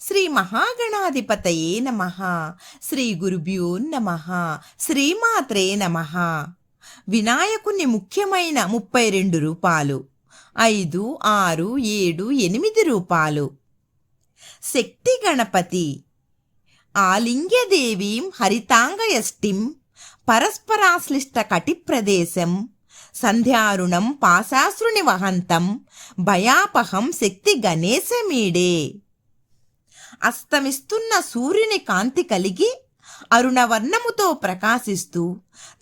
శ్రీ మహాగణాధిపతయే నమ. శ్రీ గురుభ్యో నమ. శ్రీమాత్రే నమ. వినాయకుని ముఖ్యమైన ముప్పై రెండు రూపాలు. ఐదు ఆరు ఏడు ఎనిమిది రూపాలు. శక్తి గణపతి. ఆలింగ్యదేవీం హరితాంగయష్టిం పరస్పరాశ్లిష్ట కటిప్రదేశం. సంధ్యారుణం పాశాశ్రుని వహంతం భయాపహం శక్తి గణేశమీడే. అస్తమిస్తున్న సూర్యుని కాంతి కలిగి అరుణవర్ణముతో ప్రకాశిస్తూ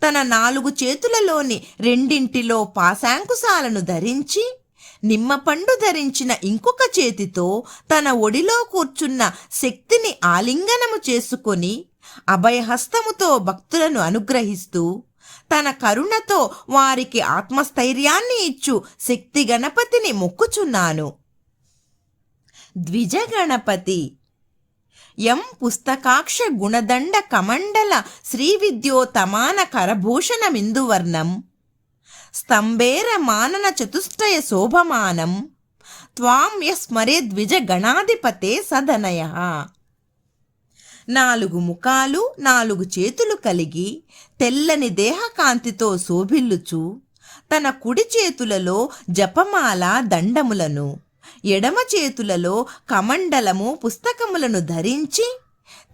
తన నాలుగు చేతులలోని రెండింటిలో పాశాంకుశాలను ధరించి నిమ్మపండు ధరించిన ఇంకొక చేతితో తన ఒడిలో కూర్చున్న శక్తిని ఆలింగనము చేసుకొని అభయహస్తముతో భక్తులను అనుగ్రహిస్తూ తన కరుణతో వారికి ఆత్మస్థైర్యాన్ని ఇచ్చు శక్తి గణపతిని మొక్కుచున్నాను. ద్విజ గణపతి ఎం పుస్తకాక్ష గుణదండ కమండల శ్రీ విద్యోతమాన కరభూషణమిందువర్ణం. స్తంభేర మానన చతుష్టయ శోభమానం. త్వాం యస్మరే ద్విజ గణాధిపతే సదనయ. నాలుగు ముఖాలు నాలుగు చేతులు కలిగి తెల్లని దేహకాంతితో శోభిల్లుచు తన కుడి చేతులలో జపమాల దండములను. ఎడమ చేతులలో కమండలము పుస్తకములను ధరించి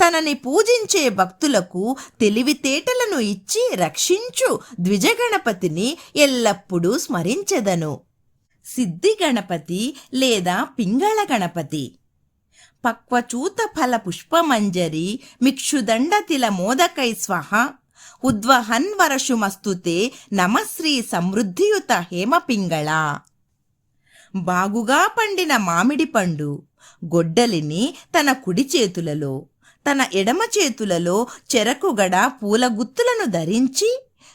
తనని పూజించే భక్తులకు తెలివితేటలను ఇచ్చి రక్షించు ద్విజగణపతిని ఎల్లప్పుడూ స్మరించెదను. సిద్ధి గణపతి లేదా పింగళ గణపతి. పక్వచూత ఫల పుష్పమంజరి మిక్షుదండతిల మోదకై స్వహ. ఉద్వహన్వరషుమస్తుతే నమశ్రీ సమృద్ధియుత హేమపింగళ బాగుగా పండిన మామిడి పండు గొడ్డలిని తన కుడి చేతులలో తన ఎడమ చేతులలో చెరకుగడ పూల గుత్తులను ధరించి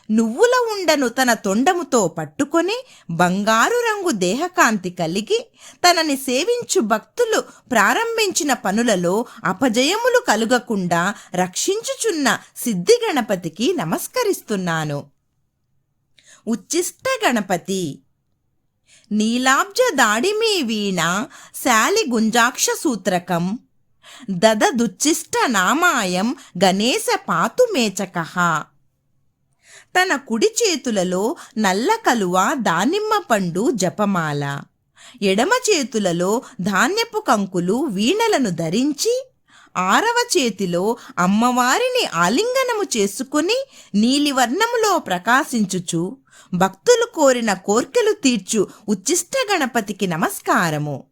నువ్వుల ఉండను తన తొండముతో పట్టుకొని బంగారు రంగు దేహకాంతి కలిగి తనని సేవించు భక్తులు ప్రారంభించిన పనులలో అపజయములు కలుగకుండా రక్షించుచున్న సిద్ధి గణపతికి నమస్కరిస్తున్నాను. ఉచ్చిష్ట గణపతి. నీలాబ్జ దాడిమీ వీణ శాలి గుంజాక్ష సూత్రకం. దద దుచ్చిష్ట నామాయం గణేశ పాతుమేచక తన కుడి చేతులలో నల్ల కలువ దానిమ్మ పండు జపమాల. ఎడమ చేతులలో ధాన్యపు కంకులు వీణలను ధరించి ఆరవ చేతిలో అమ్మవారిని ఆలింగనము చేసుకుని నీలివర్ణములో ప్రకాశించుచు భక్తులు కోరిన కోర్కెలు తీర్చు ఉచ్చిష్ట గణపతికి నమస్కారము.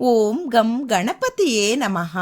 ఓం గం గణపతియే నమః.